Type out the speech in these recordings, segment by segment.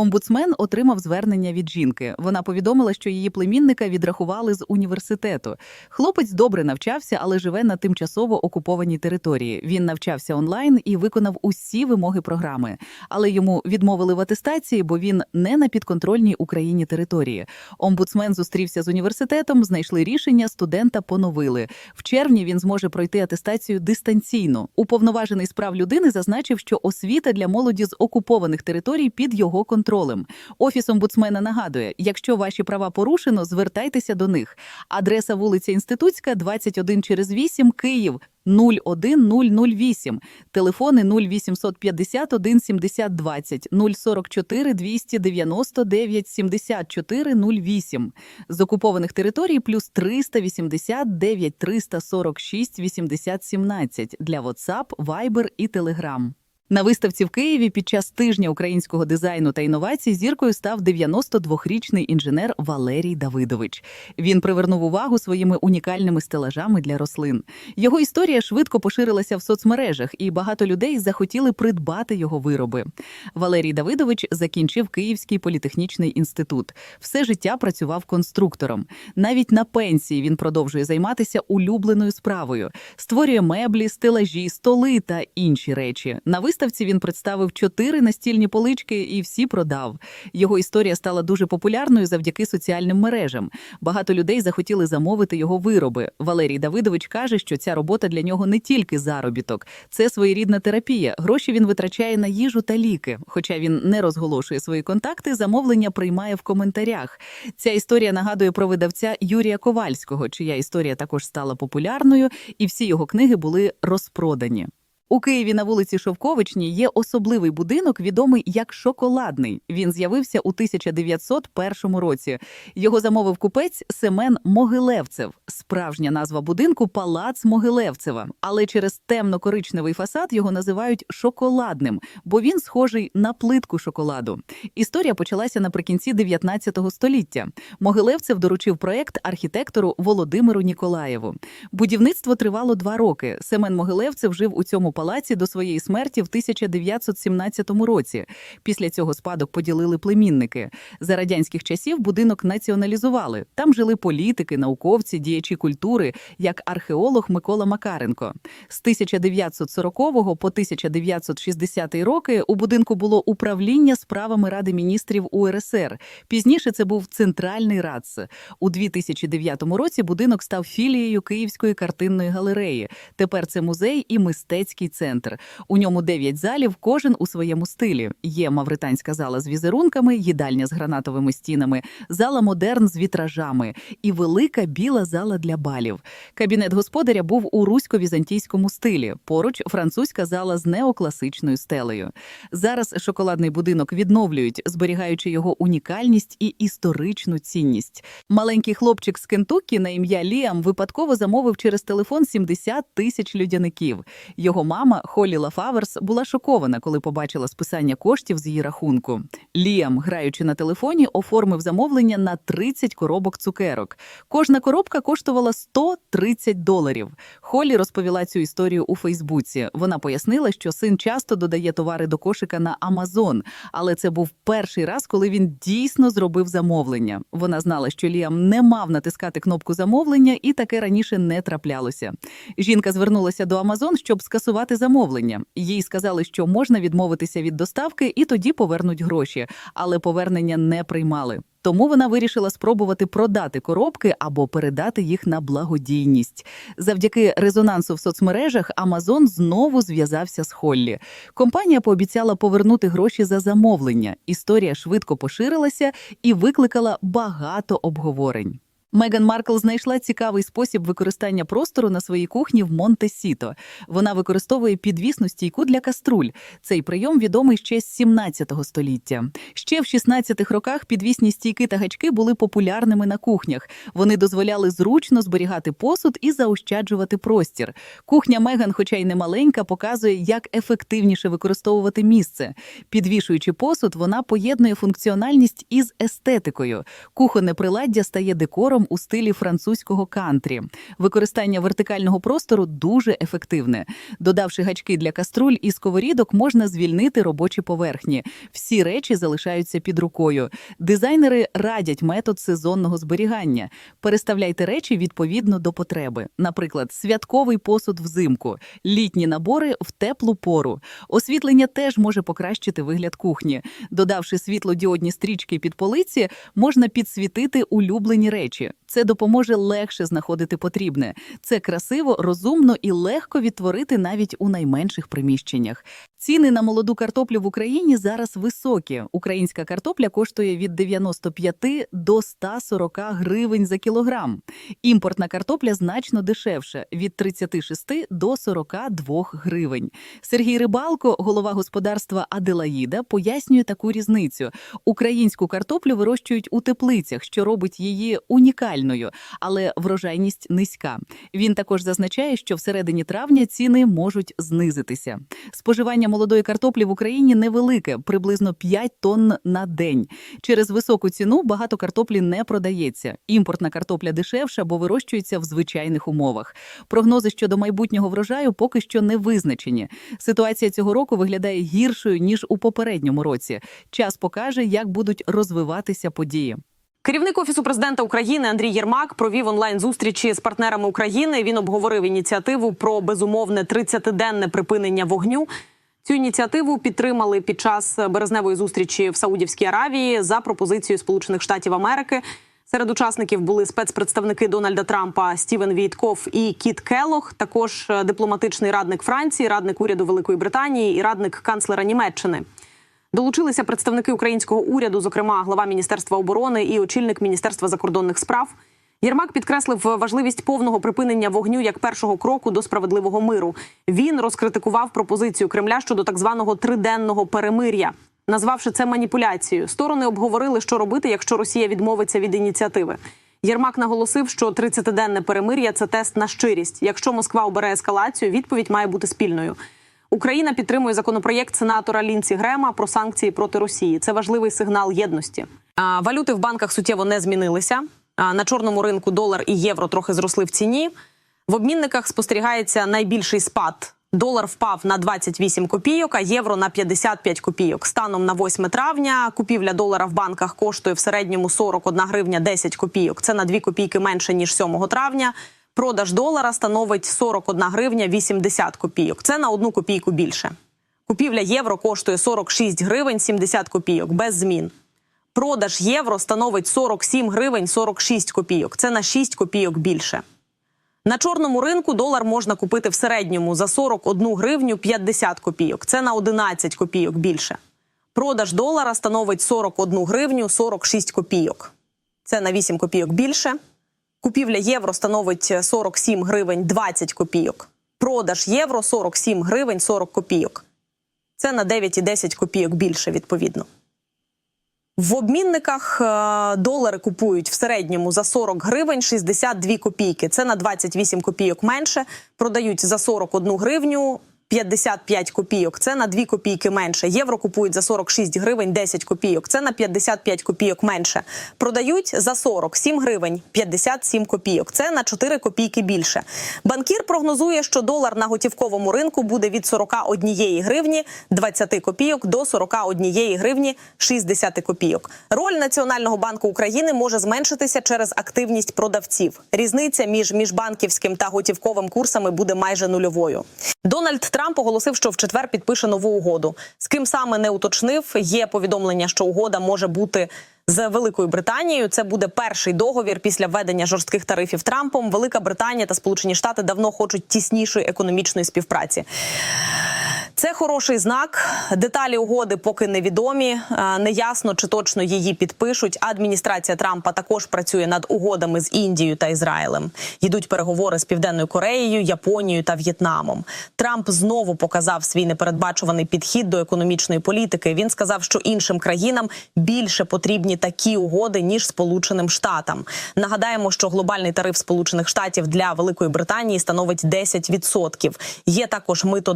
Омбудсмен отримав звернення від жінки. Вона повідомила, що її племінника відрахували з університету. Хлопець добре навчався, але живе на тимчасово окупованій території. Він навчався онлайн і виконав усі вимоги програми. Але йому відмовили в атестації, бо він не на підконтрольній Україні території. Омбудсмен зустрівся з університетом, знайшли рішення, студента поновили. В червні він зможе пройти атестацію дистанційно. Уповноважений з прав людини зазначив, що освіта для молоді з окупованих територій під його контролем. Офіс омбудсмена нагадує: якщо ваші права порушено, звертайтеся до них. Адреса вулиця Інститутська, 21 через 8, Київ. 01008, телефони 0851 70 20, 044 299 74 08. З окупованих територій плюс 389 346 80 17 для WhatsApp, Viber і Telegram. На виставці в Києві під час тижня українського дизайну та інновацій зіркою став 92-річний інженер Валерій Давидович. Він привернув увагу своїми унікальними стелажами для рослин. Його історія швидко поширилася в соцмережах, і багато людей захотіли придбати його вироби. Валерій Давидович закінчив Київський політехнічний інститут. Все життя працював конструктором. Навіть на пенсії він продовжує займатися улюбленою справою, створює меблі, стелажі, столи та інші речі. На виставці він представив чотири настільні полички і всі продав. Його історія стала дуже популярною завдяки соціальним мережам. Багато людей захотіли замовити його вироби. Валерій Давидович каже, що ця робота для нього не тільки заробіток, це своєрідна терапія. Гроші він витрачає на їжу та ліки. Хоча він не розголошує свої контакти, замовлення приймає в коментарях. Ця історія нагадує про видавця Юрія Ковальського, чия історія також стала популярною, і всі його книги були розпродані. У Києві на вулиці Шовковичній є особливий будинок, відомий як шоколадний. Він з'явився у 1901 році. Його замовив купець Семен Могилевцев. Справжня назва будинку Палац Могилевцева. Але через темно-коричневий фасад його називають шоколадним, бо він схожий на плитку шоколаду. Історія почалася наприкінці 19 століття. Могилевцев доручив проект архітектору Володимиру Ніколаєву. Будівництво тривало два роки. Семен Могилевцев жив у цьому палаці до своєї смерті в 1917 році. Після цього спадок поділили племінники. За радянських часів будинок націоналізували. Там жили політики, науковці, діячі культури, як археолог Микола Макаренко. З 1940 по 1960 роки у будинку було управління справами Ради міністрів УРСР. Пізніше це був центральний РАЦ. У 2009 році будинок став філією Київської картинної галереї. Тепер це музей і мистецький центр. У ньому дев'ять залів, кожен у своєму стилі. Є мавританська зала з візерунками, їдальня з гранатовими стінами, зала модерн з вітражами і велика біла зала для балів. Кабінет господаря був у русько-візантійському стилі. Поруч французька зала з неокласичною стелею. Зараз шоколадний будинок відновлюють, зберігаючи його унікальність і історичну цінність. Маленький хлопчик з Кентуккі на ім'я Ліам випадково замовив через телефон 70 тисяч людяників. Його мама Холі Лафаверс була шокована, коли побачила списання коштів з її рахунку. Ліам, граючи на телефоні, оформив замовлення на 30 коробок цукерок. Кожна коробка коштувала 130 доларів. Холі розповіла цю історію у Фейсбуці. Вона пояснила, що син часто додає товари до кошика на Амазон, але це був перший раз, коли він дійсно зробив замовлення. Вона знала, що Ліам не мав натискати кнопку замовлення, і таке раніше не траплялося. Жінка звернулася до Амазон, щоб скасувати замовлення. Їй сказали, що можна відмовитися від доставки і тоді повернуть гроші, але повернення не приймали. Тому вона вирішила спробувати продати коробки або передати їх на благодійність. Завдяки резонансу в соцмережах Амазон знову зв'язався з Холлі. Компанія пообіцяла повернути гроші за замовлення. Історія швидко поширилася і викликала багато обговорень. Меган Маркл знайшла цікавий спосіб використання простору на своїй кухні в Монте-Сіто. Вона використовує підвісну стійку для каструль. Цей прийом відомий ще з 17 століття. Ще в 16-х роках підвісні стійки та гачки були популярними на кухнях. Вони дозволяли зручно зберігати посуд і заощаджувати простір. Кухня Меган, хоча й не маленька, показує, як ефективніше використовувати місце. Підвішуючи посуд, вона поєднує функціональність із естетикою. Кухонне приладдя стає декором декором у стилі французького кантрі. Використання вертикального простору дуже ефективне. Додавши гачки для каструль і сковорідок, можна звільнити робочі поверхні. Всі речі залишаються під рукою. Дизайнери радять метод сезонного зберігання. Переставляйте речі відповідно до потреби. Наприклад, святковий посуд взимку, літні набори в теплу пору. Освітлення теж може покращити вигляд кухні. Додавши світлодіодні стрічки під полиці, можна підсвітити улюблені речі. you. Це допоможе легше знаходити потрібне. Це красиво, розумно і легко відтворити навіть у найменших приміщеннях. Ціни на молоду картоплю в Україні зараз високі. Українська картопля коштує від 95 до 140 гривень за кілограм. Імпортна картопля значно дешевша від 36 до 42 гривень. Сергій Рибалко, голова господарства Аделаїда, пояснює таку різницю. Українську картоплю вирощують у теплицях, що робить її унікальною, але врожайність низька. Він також зазначає, що всередині травня ціни можуть знизитися. Споживання молодої картоплі в Україні невелике, приблизно 5 тонн на день. Через високу ціну багато картоплі не продається. Імпортна картопля дешевша, бо вирощується в звичайних умовах. Прогнози щодо майбутнього врожаю поки що не визначені. Ситуація цього року виглядає гіршою ніж у попередньому році. Час покаже, як будуть розвиватися події. Керівник офісу президента України Андрій Єрмак провів онлайн зустрічі з партнерами України. Він обговорив ініціативу про безумовне 30-денне припинення вогню. Цю ініціативу підтримали під час березневої зустрічі в Саудівській Аравії за пропозицією Сполучених Штатів Америки. Серед учасників були спецпредставники Дональда Трампа Стівен Війтков і Кіт Келох, також е, дипломатичний радник Франції, радник уряду Великої Британії і радник канцлера Німеччини. Долучилися представники українського уряду, зокрема глава міністерства оборони і очільник міністерства закордонних справ. Єрмак підкреслив важливість повного припинення вогню як першого кроку до справедливого миру. Він розкритикував пропозицію Кремля щодо так званого триденного перемир'я, назвавши це маніпуляцією. Сторони обговорили, що робити, якщо Росія відмовиться від ініціативи. Єрмак наголосив, що 30-денне перемир'я це тест на щирість. Якщо Москва обере ескалацію, відповідь має бути спільною. Україна підтримує законопроєкт сенатора Лінці Грема про санкції проти Росії. Це важливий сигнал єдності. Валюти в банках суттєво не змінилися. На чорному ринку долар і євро трохи зросли в ціні. В обмінниках спостерігається найбільший спад. Долар впав на 28 копійок, а євро на 55 копійок. Станом на 8 травня купівля долара в банках коштує в середньому 41 гривня 10 копійок. Це на 2 копійки менше ніж 7 травня. Продаж долара становить 41 гривня 80 копійок. Це на одну копійку більше. Купівля євро коштує 46 гривень 70 копійок без змін. Продаж євро становить 47 гривень 46 копійок. Це на 6 копійок більше. На чорному ринку долар можна купити в середньому за 41 гривню 50 копійок. Це на 11 копійок більше. Продаж долара становить 41 гривню 46 копійок. Це на 8 копійок більше. Купівля євро становить 47 гривень 20 копійок. Продаж євро 47 гривень 40 копійок. Це на 9 і 10 копійок більше, відповідно. В обмінниках е, долари купують в середньому за 40 гривень 62 копійки. Це на 28 копійок менше. Продають за 41 гривню 55 копійок. Це на 2 копійки менше. Євро купують за 46 гривень 10 копійок. Це на 55 копійок менше. Продають за 47 гривень 57 копійок. Це на 4 копійки більше. Банкір прогнозує, що долар на готівковому ринку буде від 41 гривні 20 копійок до 41 гривні 60 копійок. Роль Національного банку України може зменшитися через активність продавців. Різниця між міжбанківським та готівковим курсами буде майже нульовою. Дональд Трамп оголосив, що в четвер підпише нову угоду. З ким саме не уточнив, є повідомлення, що угода може бути з Великою Британією. Це буде перший договір після введення жорстких тарифів Трампом. Велика Британія та Сполучені Штати давно хочуть тіснішої економічної співпраці. Це хороший знак. Деталі угоди поки невідомі. Е, Неясно, чи точно її підпишуть. Адміністрація Трампа також працює над угодами з Індією та Ізраїлем. Йдуть переговори з Південною Кореєю, Японією та В'єтнамом. Трамп знову показав свій непередбачуваний підхід до економічної політики. Він сказав, що іншим країнам більше потрібні такі угоди ніж Сполученим Штатам. Нагадаємо, що глобальний тариф Сполучених Штатів для Великої Британії становить 10%. Є також мито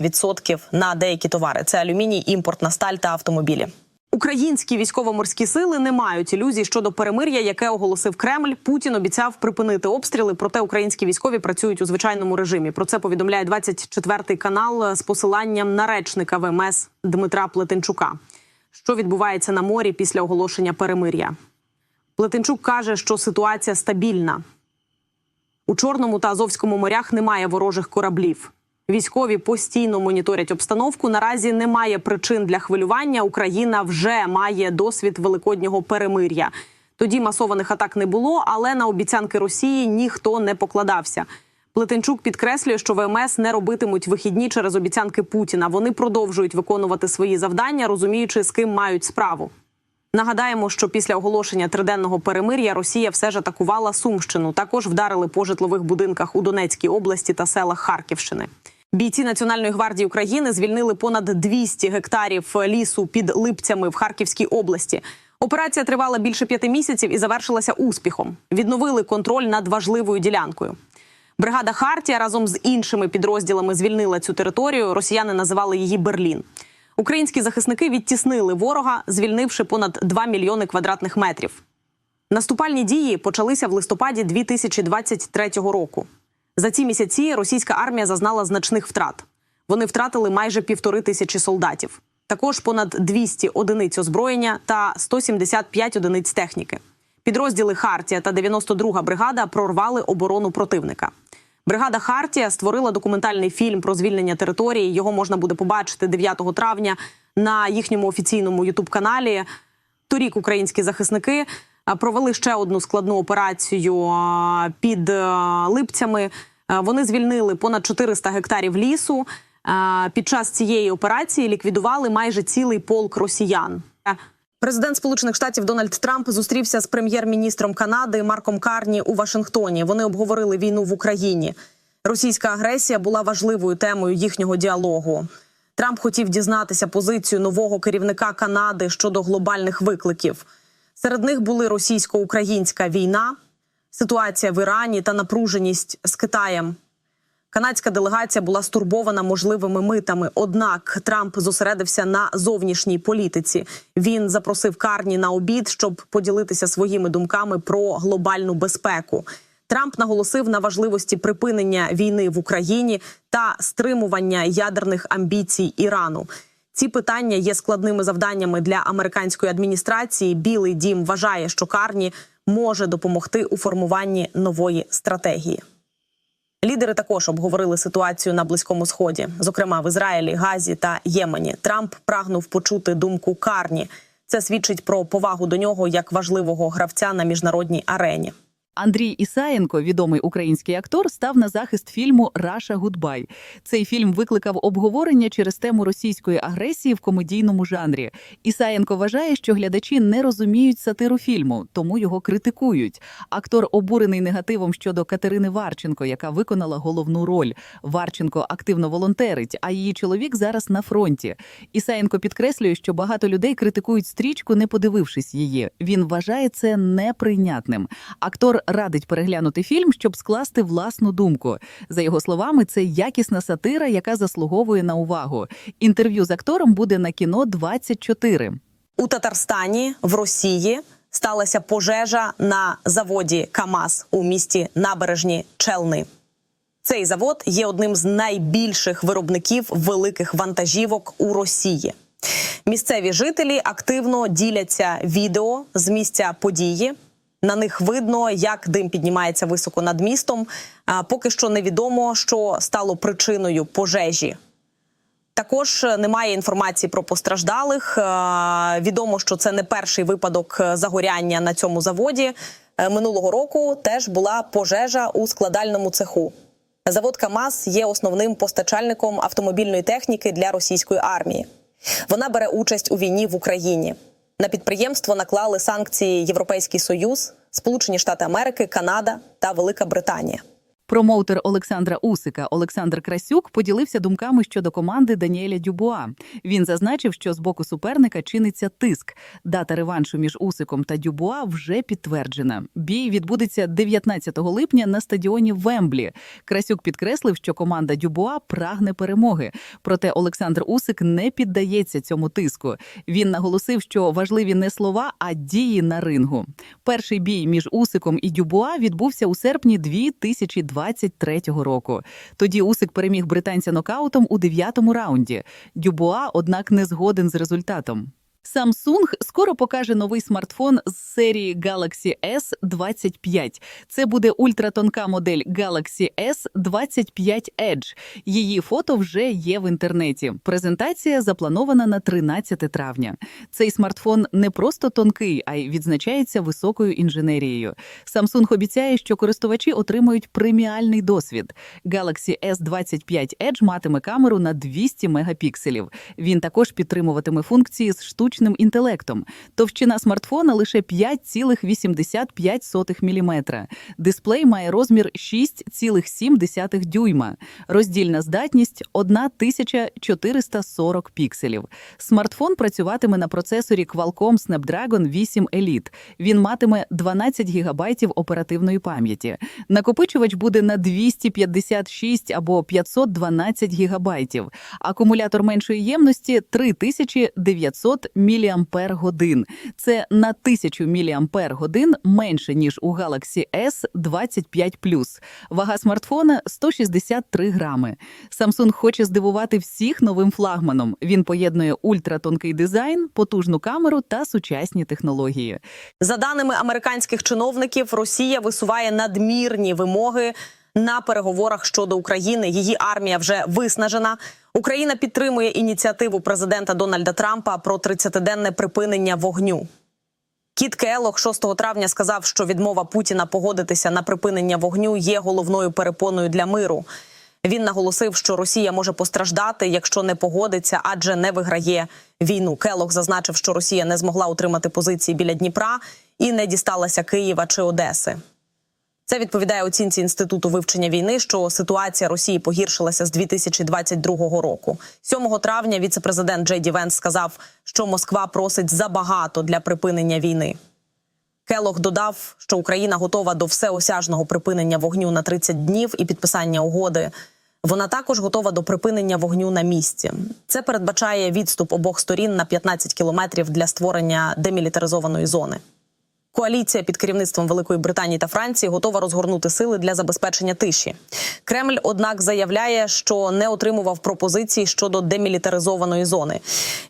25% на деякі товари. Це алюміній, імпортна сталь та автомобілі. Українські військово-морські сили не мають ілюзій щодо перемир'я, яке оголосив Кремль. Путін обіцяв припинити обстріли. Проте українські військові працюють у звичайному режимі. Про це повідомляє 24 канал з посиланням на речника ВМС Дмитра Плетенчука. Що відбувається на морі після оголошення перемир'я? Плетенчук каже, що ситуація стабільна. У Чорному та Азовському морях немає ворожих кораблів. Військові постійно моніторять обстановку. Наразі немає причин для хвилювання. Україна вже має досвід великоднього перемир'я. Тоді масованих атак не було, але на обіцянки Росії ніхто не покладався. Плетенчук підкреслює, що ВМС не робитимуть вихідні через обіцянки Путіна. Вони продовжують виконувати свої завдання, розуміючи, з ким мають справу. Нагадаємо, що після оголошення триденного перемир'я Росія все ж атакувала Сумщину. Також вдарили по житлових будинках у Донецькій області та селах Харківщини. Бійці Національної гвардії України звільнили понад 200 гектарів лісу під Липцями в Харківській області. Операція тривала більше п'яти місяців і завершилася успіхом. Відновили контроль над важливою ділянкою. Бригада Хартія разом з іншими підрозділами звільнила цю територію. Росіяни називали її Берлін. Українські захисники відтіснили ворога, звільнивши понад 2 мільйони квадратних метрів. Наступальні дії почалися в листопаді 2023 року. За ці місяці російська армія зазнала значних втрат. Вони втратили майже півтори тисячі солдатів, також понад 200 одиниць озброєння та 175 одиниць техніки. Підрозділи Хартія та 92-га бригада прорвали оборону противника. Бригада Хартія створила документальний фільм про звільнення території. Його можна буде побачити 9 травня на їхньому офіційному ютуб-каналі. Торік українські захисники провели ще одну складну операцію під липцями. Вони звільнили понад 400 гектарів лісу. Під час цієї операції ліквідували майже цілий полк росіян. Президент Сполучених Штатів Дональд Трамп зустрівся з прем'єр-міністром Канади Марком Карні у Вашингтоні. Вони обговорили війну в Україні. Російська агресія була важливою темою їхнього діалогу. Трамп хотів дізнатися позицію нового керівника Канади щодо глобальних викликів. Серед них були російсько-українська війна, ситуація в Ірані та напруженість з Китаєм. Канадська делегація була стурбована можливими митами. Однак Трамп зосередився на зовнішній політиці. Він запросив Карні на обід, щоб поділитися своїми думками про глобальну безпеку. Трамп наголосив на важливості припинення війни в Україні та стримування ядерних амбіцій Ірану. Ці питання є складними завданнями для американської адміністрації. Білий дім вважає, що Карні може допомогти у формуванні нової стратегії. Лідери також обговорили ситуацію на близькому сході, зокрема в Ізраїлі, Газі та Ємені. Трамп прагнув почути думку Карні. Це свідчить про повагу до нього як важливого гравця на міжнародній арені. Андрій Ісаєнко, відомий український актор, став на захист фільму Раша Гудбай. Цей фільм викликав обговорення через тему російської агресії в комедійному жанрі. Ісаєнко вважає, що глядачі не розуміють сатиру фільму, тому його критикують. Актор обурений негативом щодо Катерини Варченко, яка виконала головну роль. Варченко активно волонтерить, а її чоловік зараз на фронті. Ісаєнко підкреслює, що багато людей критикують стрічку, не подивившись її. Він вважає це неприйнятним. Актор радить переглянути фільм, щоб скласти власну думку. За його словами, це якісна сатира, яка заслуговує на увагу. Інтерв'ю з актором буде на кіно 24. У Татарстані в Росії сталася пожежа на заводі КАМАЗ у місті Набережні Челни. Цей завод є одним з найбільших виробників великих вантажівок у Росії. Місцеві жителі активно діляться відео з місця події. На них видно, як дим піднімається високо над містом. Поки що невідомо, що стало причиною пожежі. Також немає інформації про постраждалих. Відомо, що це не перший випадок загоряння на цьому заводі. Е, Минулого року теж була пожежа у складальному цеху. Завод КАМАЗ є основним постачальником автомобільної техніки для російської армії. Вона бере участь у війні в Україні. На підприємство наклали санкції Європейський Союз, Сполучені Штати Америки, Канада та Велика Британія. Промоутер Олександра Усика Олександр Красюк поділився думками щодо команди Даніеля Дюбуа. Він зазначив, що з боку суперника чиниться тиск. Дата реваншу між Усиком та Дюбуа вже підтверджена. Бій відбудеться 19 липня на стадіоні Вемблі. Красюк підкреслив, що команда Дюбуа прагне перемоги. Проте Олександр Усик не піддається цьому тиску. Він наголосив, що важливі не слова, а дії на рингу. Перший бій між Усиком і Дюбуа відбувся у серпні 2023 року. Тоді Усик переміг британця нокаутом у дев'ятому раунді. Дюбуа, однак, не згоден з результатом. Samsung скоро покаже новий смартфон з серії Galaxy S25. Це буде ультратонка модель Galaxy S25 Edge. Її фото вже є в інтернеті. Презентація запланована на 13 травня. Цей смартфон не просто тонкий, а й відзначається високою інженерією. Samsung обіцяє, що користувачі отримають преміальний досвід. Galaxy S25 Edge матиме камеру на 200 мегапікселів. Він також підтримуватиме функції з штучним інтелектом. Товщина смартфона лише 5,85 мм. Дисплей має розмір 6,7 дюйма. Роздільна здатність 1440 пікселів. Смартфон працюватиме на процесорі Qualcomm Snapdragon 8 Elite. Він матиме 12 ГБ оперативної пам'яті. Накопичувач буде на 256 або 512 ГБ. Акумулятор меншої ємності 3900 мАч. Це на 1000 мАч менше, ніж у Galaxy S25+. Вага смартфона 163 грами. Samsung хоче здивувати всіх новим флагманом. Він поєднує ультратонкий дизайн, потужну камеру та сучасні технології. За даними американських чиновників, Росія висуває надмірні вимоги на переговорах щодо України. Її армія вже виснажена. Україна підтримує ініціативу президента Дональда Трампа про 30-денне припинення вогню. Кіт Келох 6 травня сказав, що відмова Путіна погодитися на припинення вогню є головною перепоною для миру. Він наголосив, що Росія може постраждати, якщо не погодиться, адже не виграє війну. Келох зазначив, що Росія не змогла утримати позиції біля Дніпра і не дісталася Києва чи Одеси. Це відповідає оцінці інституту вивчення війни, що ситуація Росії погіршилася з 2022 року. 7 травня віцепрезидент Джей Ді Венс сказав, що Москва просить забагато для припинення війни. Келох додав, що Україна готова до всеосяжного припинення вогню на 30 днів і підписання угоди. Вона також готова до припинення вогню на місці. Це передбачає відступ обох сторін на 15 кілометрів для створення демілітаризованої зони. Коаліція під керівництвом Великої Британії та Франції готова розгорнути сили для забезпечення тиші. Кремль, однак, заявляє, що не отримував пропозицій щодо демілітаризованої зони.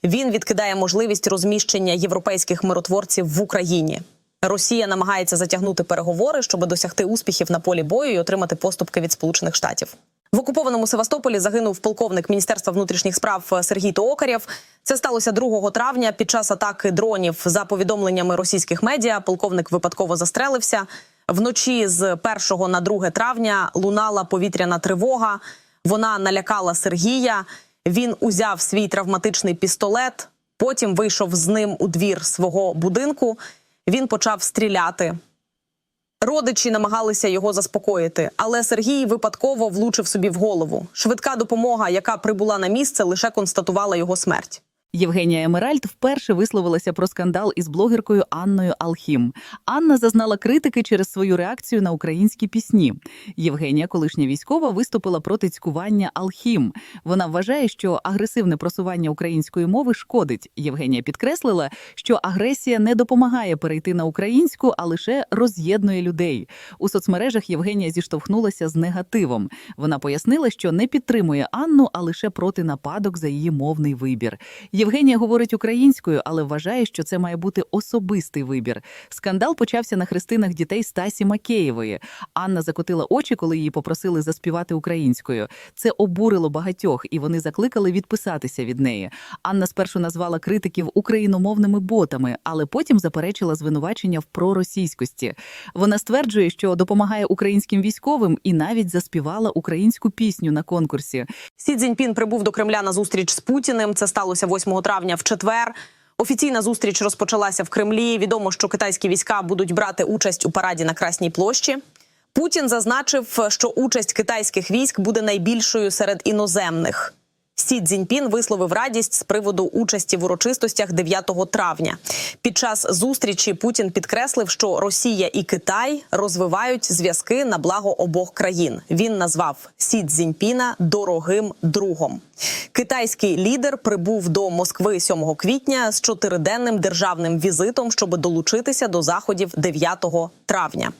Він відкидає можливість розміщення європейських миротворців в Україні. Росія намагається затягнути переговори, щоб досягти успіхів на полі бою і отримати поступки від Сполучених Штатів. В окупованому Севастополі загинув полковник Міністерства внутрішніх справ Сергій Тоокарєв. Це сталося 2 травня під час атаки дронів. За повідомленнями російських медіа, полковник випадково застрелився. Вночі з 1 на 2 травня лунала повітряна тривога. Вона налякала Сергія. Він узяв свій травматичний пістолет. Потім вийшов з ним у двір свого будинку. Він почав стріляти. Родичі намагалися його заспокоїти, але Сергій випадково влучив собі в голову. Швидка допомога, яка прибула на місце, лише констатувала його смерть. Євгенія Емеральд вперше висловилася про скандал із блогеркою Анною Алхім. Анна зазнала критики через свою реакцію на українські пісні. Євгенія, колишня військова, виступила проти цькування Алхім. Вона вважає, що агресивне просування української мови шкодить. Євгенія підкреслила, що агресія не допомагає перейти на українську, а лише роз'єднує людей. У соцмережах Євгенія зіштовхнулася з негативом. Вона пояснила, що не підтримує Анну, а лише проти нападок за її мовний вибір. Євгенія говорить українською, але вважає, що це має бути особистий вибір. Скандал почався на хрестинах дітей Стасі Макеєвої. Анна закотила очі, коли її попросили заспівати українською. Це обурило багатьох, і вони закликали відписатися від неї. Анна спершу назвала критиків україномовними ботами, але потім заперечила звинувачення в проросійськості. Вона стверджує, що допомагає українським військовим і навіть заспівала українську пісню на конкурсі. Сі Цзіньпін прибув до Кремля на зустріч з Путіним. Це сталося 8 травня в четвер. Офіційна зустріч розпочалася в Кремлі. Відомо, що китайські війська будуть брати участь у параді на Красній площі. Путін зазначив, що участь китайських військ буде найбільшою серед іноземних. Сі Цзіньпін висловив радість з приводу участі в урочистостях 9 травня. Під час зустрічі Путін підкреслив, що Росія і Китай розвивають зв'язки на благо обох країн. Він назвав Сі Цзіньпіна дорогим другом. Китайський лідер прибув до Москви 7 квітня з чотириденним державним візитом, щоб долучитися до заходів 9 травня.